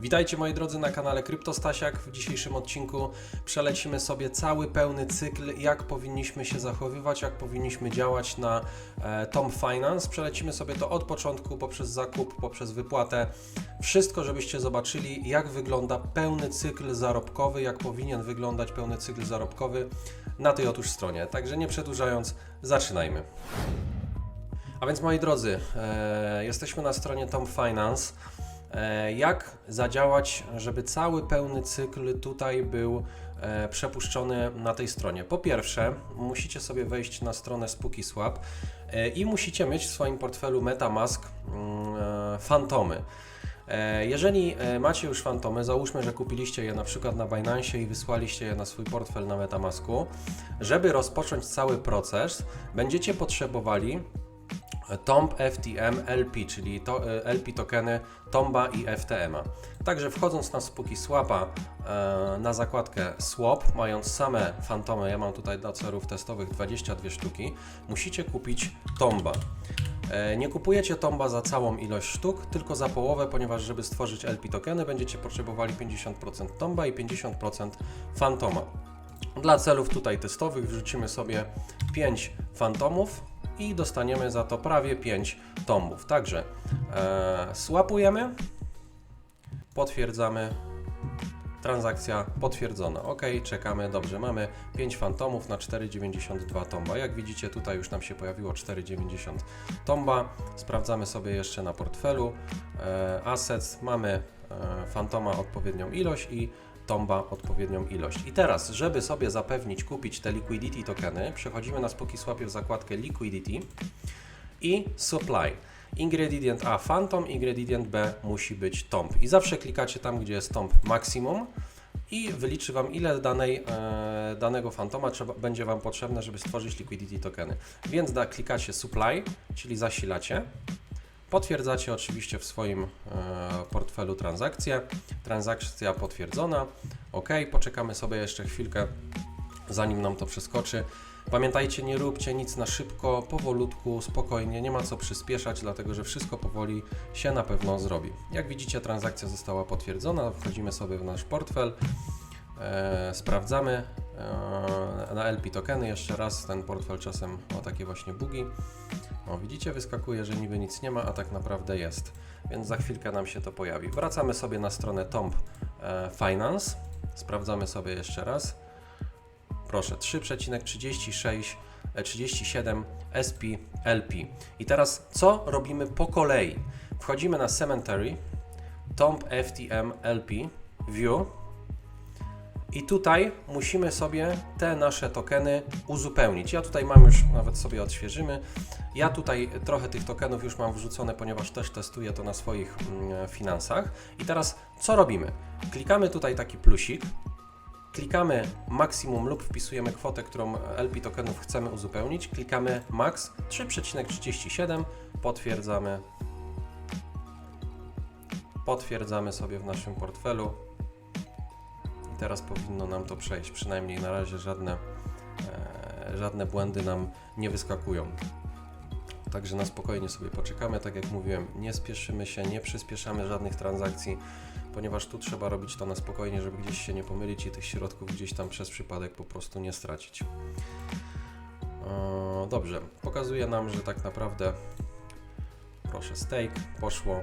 Witajcie moi drodzy na kanale Kryptostasiak. W dzisiejszym odcinku przelecimy sobie cały pełny cykl, jak powinniśmy się zachowywać, jak powinniśmy działać na e, Tom Finance. Przelecimy sobie to od początku, poprzez zakup, poprzez wypłatę. Wszystko, żebyście zobaczyli, jak wygląda pełny cykl zarobkowy, jak powinien wyglądać pełny cykl zarobkowy na tej otóż stronie. Także nie przedłużając, zaczynajmy. A więc moi drodzy, e, jesteśmy na stronie Tom Finance. E, jak zadziałać, żeby cały pełny cykl tutaj był e, przepuszczony na tej stronie? Po pierwsze, musicie sobie wejść na stronę SpookySwap e, i musicie mieć w swoim portfelu MetaMask mm, fantomy. Jeżeli macie już fantomy, załóżmy, że kupiliście je na przykład na Binance i wysłaliście je na swój portfel na Metamasku, żeby rozpocząć cały proces, będziecie potrzebowali Tomb FTM LP, czyli to, e, LP tokeny Tomba i FTM-a. Także wchodząc na Spooky Swapa e, na zakładkę Swap, mając same fantomy, ja mam tutaj dla celów testowych 22 sztuki, musicie kupić Tomba. E, Nie kupujecie Tomba za całą ilość sztuk, tylko za połowę, ponieważ żeby stworzyć LP tokeny będziecie potrzebowali 50% Tomba i 50% Fantoma. Dla celów tutaj testowych wrzucimy sobie 5 fantomów i dostaniemy za to prawie 5 tombów. Także e, słapujemy, potwierdzamy, transakcja potwierdzona. OK, czekamy, dobrze, mamy 5 fantomów na 4,92 tomba. Jak widzicie tutaj już nam się pojawiło 4,90 tomba. Sprawdzamy sobie jeszcze na portfelu e, assets, mamy e, fantoma odpowiednią ilość i tomba odpowiednią ilość. I teraz, żeby sobie zapewnić kupić te liquidity tokeny, przechodzimy na SpookySwapie w zakładkę liquidity i supply. Ingredient A Phantom, ingredient B musi być tomb. I zawsze klikacie tam, gdzie jest tomb maksimum i wyliczy Wam ile danej, e, danego fantoma trzeba, będzie Wam potrzebne, żeby stworzyć liquidity tokeny. Więc da, klikacie supply, czyli zasilacie. Potwierdzacie oczywiście w swoim e, portfelu transakcję. Transakcja potwierdzona. OK, poczekamy sobie jeszcze chwilkę, zanim nam to przeskoczy. Pamiętajcie, nie róbcie nic na szybko, powolutku, spokojnie, nie ma co przyspieszać, dlatego że wszystko powoli się na pewno zrobi. Jak widzicie, transakcja została potwierdzona, wchodzimy sobie w nasz portfel, e, sprawdzamy e, na LP tokeny jeszcze raz, ten portfel czasem ma takie właśnie bugi. O, widzicie, wyskakuje, że niby nic nie ma, a tak naprawdę jest, więc za chwilkę nam się to pojawi. Wracamy sobie na stronę Tomb e, Finance, sprawdzamy sobie jeszcze raz. Proszę, 3,36 e, 37 SP LP. I teraz co robimy po kolei? Wchodzimy na Cemetery, Tomb FTM LP, View i tutaj musimy sobie te nasze tokeny uzupełnić. Ja tutaj mam już, nawet sobie odświeżymy. Ja tutaj trochę tych tokenów już mam wrzucone, ponieważ też testuję to na swoich mm, finansach. I teraz co robimy? Klikamy tutaj taki plusik, klikamy maksimum lub wpisujemy kwotę, którą LP tokenów chcemy uzupełnić. Klikamy max 3,37, potwierdzamy. Potwierdzamy sobie w naszym portfelu. Teraz powinno nam to przejść. Przynajmniej na razie żadne, e, żadne błędy nam nie wyskakują. Także na spokojnie sobie poczekamy. Tak jak mówiłem, nie spieszymy się, nie przyspieszamy żadnych transakcji, ponieważ tu trzeba robić to na spokojnie, żeby gdzieś się nie pomylić i tych środków gdzieś tam przez przypadek po prostu nie stracić. Dobrze, pokazuje nam, że tak naprawdę proszę, stake poszło.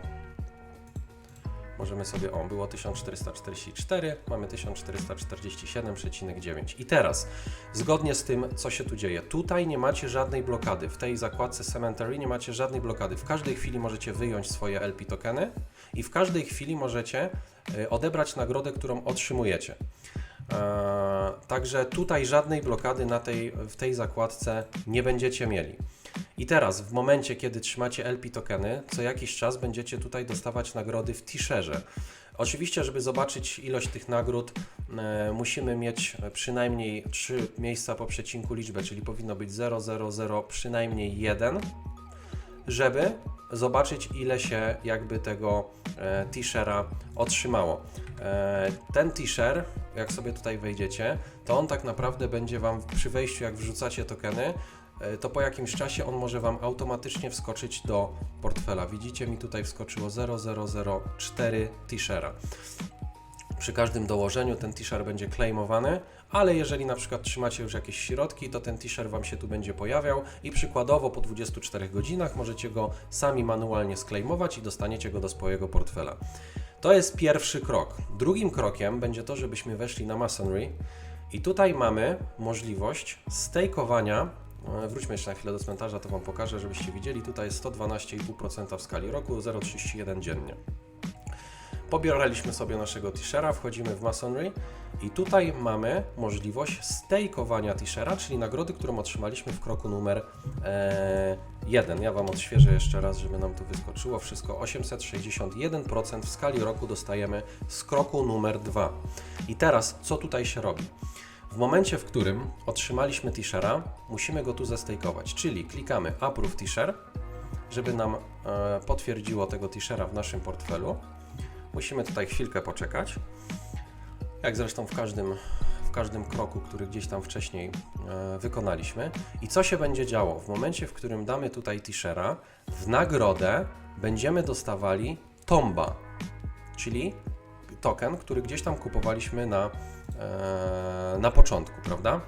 Możemy sobie, o, było 1444, mamy 1447,9. I teraz, zgodnie z tym, co się tu dzieje, tutaj nie macie żadnej blokady. W tej zakładce Cemetery nie macie żadnej blokady. W każdej chwili możecie wyjąć swoje LP tokeny i w każdej chwili możecie y, odebrać nagrodę, którą otrzymujecie. Eee, Także tutaj żadnej blokady na tej, w tej zakładce nie będziecie mieli. I teraz, w momencie, kiedy trzymacie LP tokeny, co jakiś czas będziecie tutaj dostawać nagrody w T-share. Oczywiście, żeby zobaczyć ilość tych nagród, e, musimy mieć przynajmniej 3 miejsca po przecinku liczbę, czyli powinno być 0, 0, 0, przynajmniej 1, żeby zobaczyć, ile się jakby tego e, T-share'a otrzymało. E, ten T-share, jak sobie tutaj wejdziecie, to on tak naprawdę będzie Wam przy wejściu, jak wrzucacie tokeny, to po jakimś czasie on może Wam automatycznie wskoczyć do portfela. Widzicie, mi tutaj wskoczyło 0004 t-shira. Przy każdym dołożeniu ten t-shirt będzie claimowany, ale jeżeli na przykład trzymacie już jakieś środki, to ten t-shirt Wam się tu będzie pojawiał i przykładowo po 24 godzinach możecie go sami manualnie sklejmować i dostaniecie go do swojego portfela. To jest pierwszy krok. Drugim krokiem będzie to, żebyśmy weszli na Masonry i tutaj mamy możliwość stejkowania. E, Wróćmy jeszcze na chwilę do cmentarza, to Wam pokażę, żebyście widzieli. Tutaj jest 112,5% w skali roku, 0,31 dziennie. Pobieraliśmy sobie naszego t-shirta, wchodzimy w Masonry i tutaj mamy możliwość stejkowania t-shirta, czyli nagrody, którą otrzymaliśmy w kroku numer e, 1. Ja Wam odświeżę jeszcze raz, żeby nam tu wyskoczyło wszystko. 861% w skali roku dostajemy z kroku numer 2. I teraz, co tutaj się robi? W momencie, w którym otrzymaliśmy t-shirta, musimy go tu zestejkować, czyli klikamy Approve t-shirt, żeby nam e, potwierdziło tego t-shirta w naszym portfelu. Musimy tutaj chwilkę poczekać. Jak zresztą w każdym, w każdym kroku, który gdzieś tam wcześniej e, wykonaliśmy. I co się będzie działo? W momencie, w którym damy tutaj t-shirta, w nagrodę będziemy dostawali tomba, czyli token, który gdzieś tam kupowaliśmy na, na początku, prawda?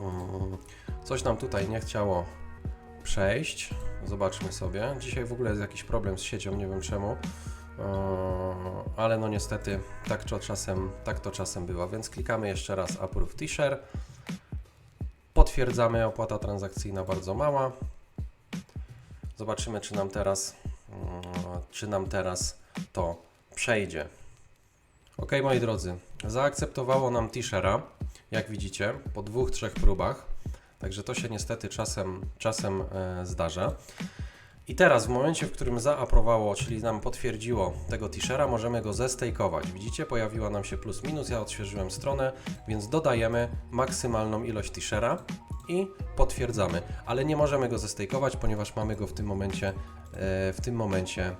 Mm, Coś nam tutaj nie chciało przejść. Zobaczmy sobie. Dzisiaj w ogóle jest jakiś problem z siecią, nie wiem czemu. Eee, ale no niestety tak to czasem, tak to czasem bywa, więc klikamy jeszcze raz Approve T-shirt. Potwierdzamy, opłata transakcyjna bardzo mała. Zobaczymy, czy nam teraz, mm, czy nam teraz to przejdzie. Ok, moi drodzy, zaakceptowało nam T-shirta, jak widzicie, po dwóch, trzech próbach. Także to się niestety czasem, czasem e, zdarza. I teraz w momencie, w którym zaaprowało, czyli nam potwierdziło tego t-shirta, możemy go zestejkować. Widzicie, pojawiła nam się plus minus, ja odświeżyłem stronę, więc dodajemy maksymalną ilość t-shirta i potwierdzamy. Ale nie możemy go zestejkować, ponieważ mamy go w tym momencie, e, w tym momencie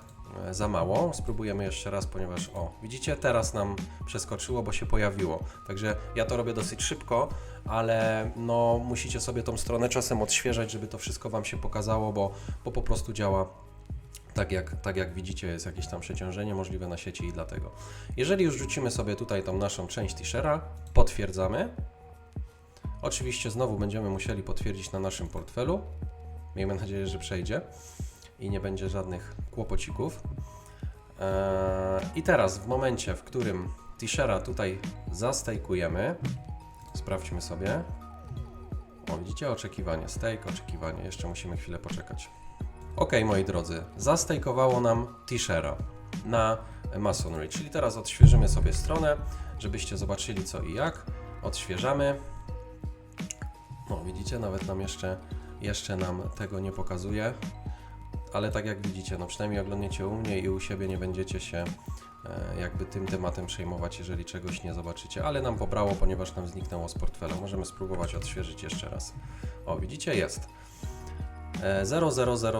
za mało. Spróbujemy jeszcze raz, ponieważ o, widzicie, teraz nam przeskoczyło, bo się pojawiło. Także ja to robię dosyć szybko, ale no musicie sobie tą stronę czasem odświeżać, żeby to wszystko Wam się pokazało, bo, bo po prostu działa tak jak, tak jak widzicie, jest jakieś tam przeciążenie możliwe na sieci i dlatego. Jeżeli już rzucimy sobie tutaj tą naszą część t-shirta, potwierdzamy. Oczywiście znowu będziemy musieli potwierdzić na naszym portfelu. Miejmy nadzieję, że przejdzie i nie będzie żadnych kłopocików. Eee, I teraz w momencie, w którym t-shirta tutaj zastejkujemy, sprawdźmy sobie. O, widzicie oczekiwanie, stake, oczekiwanie, jeszcze musimy chwilę poczekać. Ok, moi drodzy, zastejkowało nam t-shirta na Masonry, czyli teraz odświeżymy sobie stronę, żebyście zobaczyli co i jak. Odświeżamy. No, widzicie, nawet nam jeszcze, jeszcze nam tego nie pokazuje, ale tak jak widzicie, no przynajmniej oglądniecie u mnie i u siebie nie będziecie się e, jakby tym tematem przejmować, jeżeli czegoś nie zobaczycie, ale nam pobrało, ponieważ nam zniknęło z portfela. Możemy spróbować odświeżyć jeszcze raz. O, widzicie, jest. E,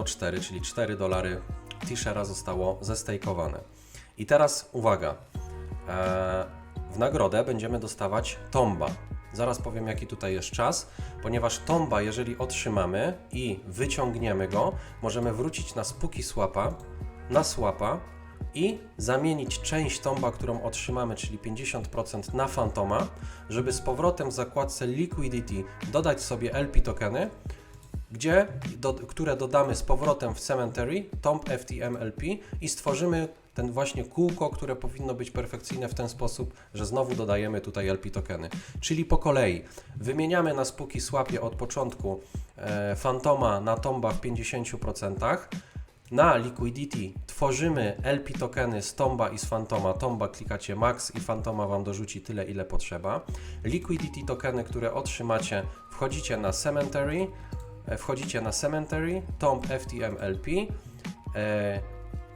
0004, czyli 4 dolary t-shirta zostało zestejkowane. I teraz uwaga, e, w nagrodę będziemy dostawać tomba. Zaraz powiem, jaki tutaj jest czas, ponieważ tomba, jeżeli otrzymamy i wyciągniemy go, możemy wrócić na spuki swapa, na swapa i zamienić część tomba, którą otrzymamy, czyli 50% na fantoma, żeby z powrotem w zakładce Liquidity dodać sobie LP tokeny, gdzie, do, które dodamy z powrotem w Cemetery, Tomb FTM LP i stworzymy ten właśnie kółko, które powinno być perfekcyjne w ten sposób, że znowu dodajemy tutaj LP tokeny. Czyli po kolei wymieniamy na spuki swapie od początku e, Fantoma na Tomba w 50%, na Liquidity tworzymy LP tokeny z Tomba i z Fantoma. Tomba klikacie Max i Fantoma Wam dorzuci tyle, ile potrzeba. Liquidity tokeny, które otrzymacie, wchodzicie na Cemetery, e, wchodzicie na Cemetery, Tomb FTM LP, e,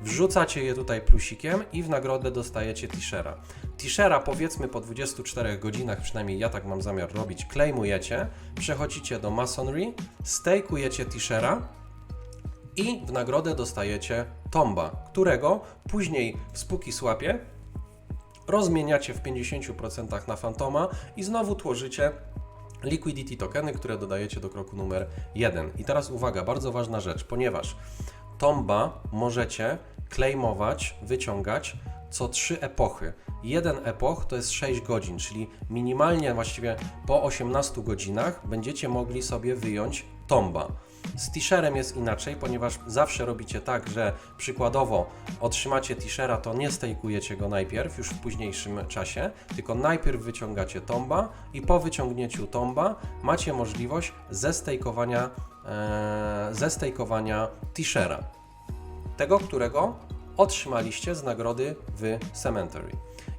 wrzucacie je tutaj plusikiem i w nagrodę dostajecie t-shirta. T-shirta powiedzmy po 24 godzinach, przynajmniej ja tak mam zamiar robić, claimujecie, przechodzicie do Masonry, stakujecie t-shirta, i w nagrodę dostajecie tomba, którego później w spuki słapie rozmieniacie w 50% na fantoma i znowu tworzycie liquidity tokeny, które dodajecie do kroku numer jeden. I teraz uwaga, bardzo ważna rzecz, ponieważ tomba możecie claimować, wyciągać co trzy epochy. Jeden epoch to jest 6 godzin, czyli minimalnie właściwie po 18 godzinach będziecie mogli sobie wyjąć tomba. Z t-shirtem jest inaczej, ponieważ zawsze robicie tak, że przykładowo otrzymacie t-shirta, to nie stejkujecie go najpierw, już w późniejszym czasie, tylko najpierw wyciągacie tomba i po wyciągnięciu tomba macie możliwość zestejkowania, e, zestejkowania t-shirta tego, którego otrzymaliście z nagrody w Cemetery.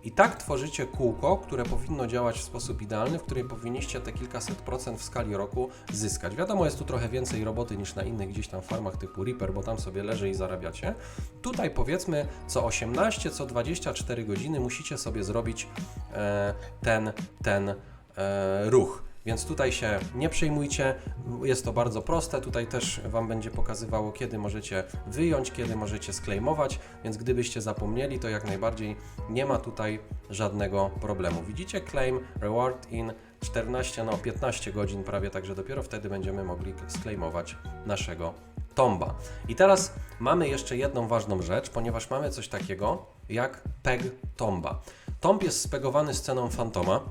I tak tworzycie kółko, które powinno działać w sposób idealny, w której powinniście te kilkaset procent w skali roku zyskać. Wiadomo, jest tu trochę więcej roboty niż na innych gdzieś tam farmach typu Reaper, bo tam sobie leży i zarabiacie. Tutaj powiedzmy co 18, co 24 godziny musicie sobie zrobić e, ten, ten e, ruch. Więc tutaj się nie przejmujcie, jest to bardzo proste. Tutaj też Wam będzie pokazywało, kiedy możecie wyjąć, kiedy możecie sklejmować, więc gdybyście zapomnieli, to jak najbardziej nie ma tutaj żadnego problemu. Widzicie claim reward in 14, no 15 godzin prawie, także dopiero wtedy będziemy mogli sklejmować naszego tomba. I teraz mamy jeszcze jedną ważną rzecz, ponieważ mamy coś takiego jak peg tomba. Tomb jest spegowany z ceną fantoma.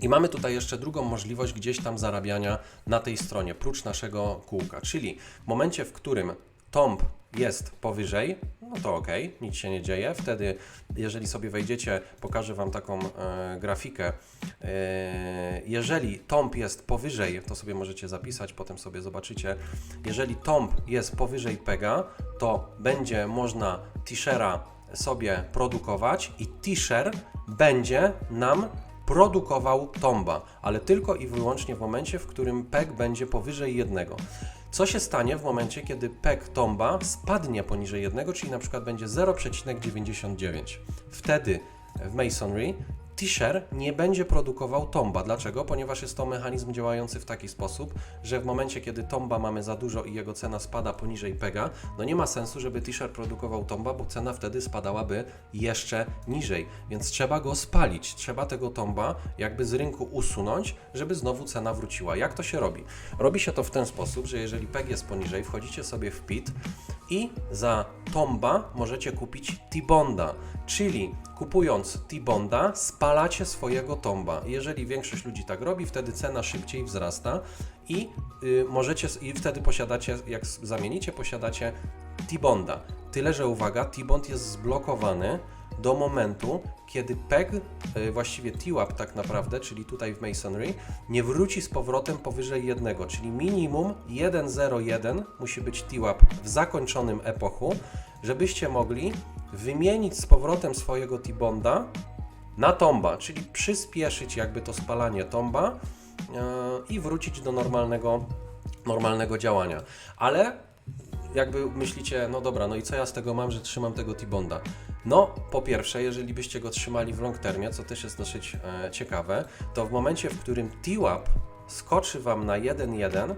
I mamy tutaj jeszcze drugą możliwość gdzieś tam zarabiania na tej stronie, prócz naszego kółka. Czyli w momencie, w którym tomb jest powyżej, no to ok, nic się nie dzieje. Wtedy, jeżeli sobie wejdziecie, pokażę Wam taką e, grafikę. E, jeżeli tomb jest powyżej, to sobie możecie zapisać, potem sobie zobaczycie. Jeżeli tomb jest powyżej pega, to będzie można t-shera sobie produkować i t-shirt będzie nam produkował tomba, ale tylko i wyłącznie w momencie, w którym PEG będzie powyżej jednego. Co się stanie w momencie, kiedy PEG tomba spadnie poniżej jednego, czyli na przykład będzie 0,99? Wtedy w Masonry Tisher nie będzie produkował tomba. Dlaczego? Ponieważ jest to mechanizm działający w taki sposób, że w momencie, kiedy tomba mamy za dużo i jego cena spada poniżej pega, no nie ma sensu, żeby Tisher produkował tomba, bo cena wtedy spadałaby jeszcze niżej. Więc trzeba go spalić, trzeba tego tomba jakby z rynku usunąć, żeby znowu cena wróciła. Jak to się robi? Robi się to w ten sposób, że jeżeli peg jest poniżej, wchodzicie sobie w PIT i za tomba możecie kupić T-Bonda, czyli kupując T-Bonda spalacie swojego tomba. Jeżeli większość ludzi tak robi, wtedy cena szybciej wzrasta i y, możecie i wtedy posiadacie, jak zamienicie, posiadacie T-Bonda. Tyle, że uwaga, T-Bond jest zblokowany do momentu, kiedy PEG, y, właściwie TWAP tak naprawdę, czyli tutaj w Masonry, nie wróci z powrotem powyżej jednego, czyli minimum 1.01 musi być TWAP w zakończonym epochu, żebyście mogli wymienić z powrotem swojego T-Bonda na tomba, czyli przyspieszyć jakby to spalanie tomba yy, i wrócić do normalnego, normalnego działania. Ale jakby myślicie, no dobra, no i co ja z tego mam, że trzymam tego T-Bonda? No, po pierwsze, jeżeli byście go trzymali w long termie, co też jest dosyć e, ciekawe, to w momencie, w którym TWAP skoczy Wam na 1.1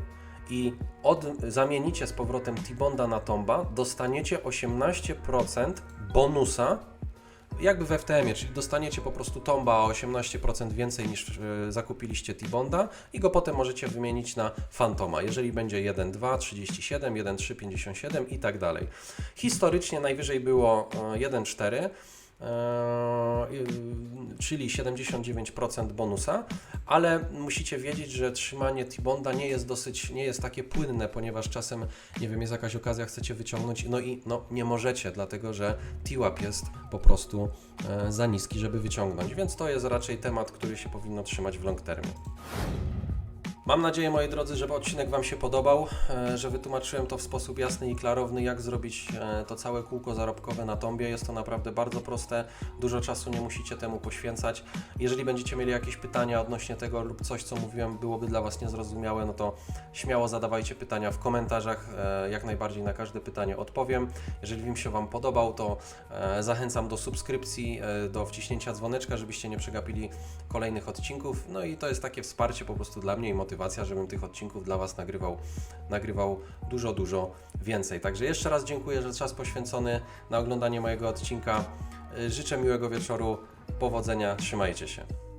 i od, zamienicie z powrotem T-Bonda na Tomba, dostaniecie 18% bonusa jakby w FTM-ie, czyli dostaniecie po prostu tomba o 18% więcej niż e, zakupiliście T-Bonda i go potem możecie wymienić na Fantoma, jeżeli będzie 1.2, 37, 1.3, 57 i tak dalej. Historycznie najwyżej było e, 1.4, e, czyli 79% bonusa, ale musicie wiedzieć, że trzymanie T-Bonda nie jest dosyć, nie jest takie płynne, ponieważ czasem, nie wiem, jest jakaś okazja, chcecie wyciągnąć, no i no, nie możecie, dlatego że T-Łap jest po prostu e, za niski, żeby wyciągnąć, więc to jest raczej temat, który się powinno trzymać w long termie. Mam nadzieję, moi drodzy, że odcinek Wam się podobał, e, że wytłumaczyłem to w sposób jasny i klarowny, jak zrobić e, to całe kółko zarobkowe na Tombie. Jest to naprawdę bardzo proste, dużo czasu nie musicie temu poświęcać. Jeżeli będziecie mieli jakieś pytania odnośnie tego lub coś, co mówiłem, byłoby dla Was niezrozumiałe, no to śmiało zadawajcie pytania w komentarzach. E, Jak najbardziej na każde pytanie odpowiem. Jeżeli film się Wam podobał, to zachęcam do subskrypcji, do wciśnięcia dzwoneczka, żebyście nie przegapili kolejnych odcinków. No i to jest takie wsparcie po prostu dla mnie i motywacja, żebym tych odcinków dla Was nagrywał, nagrywał dużo, dużo więcej. Także jeszcze raz dziękuję za czas poświęcony na oglądanie mojego odcinka. Y, Życzę miłego wieczoru, powodzenia, trzymajcie się.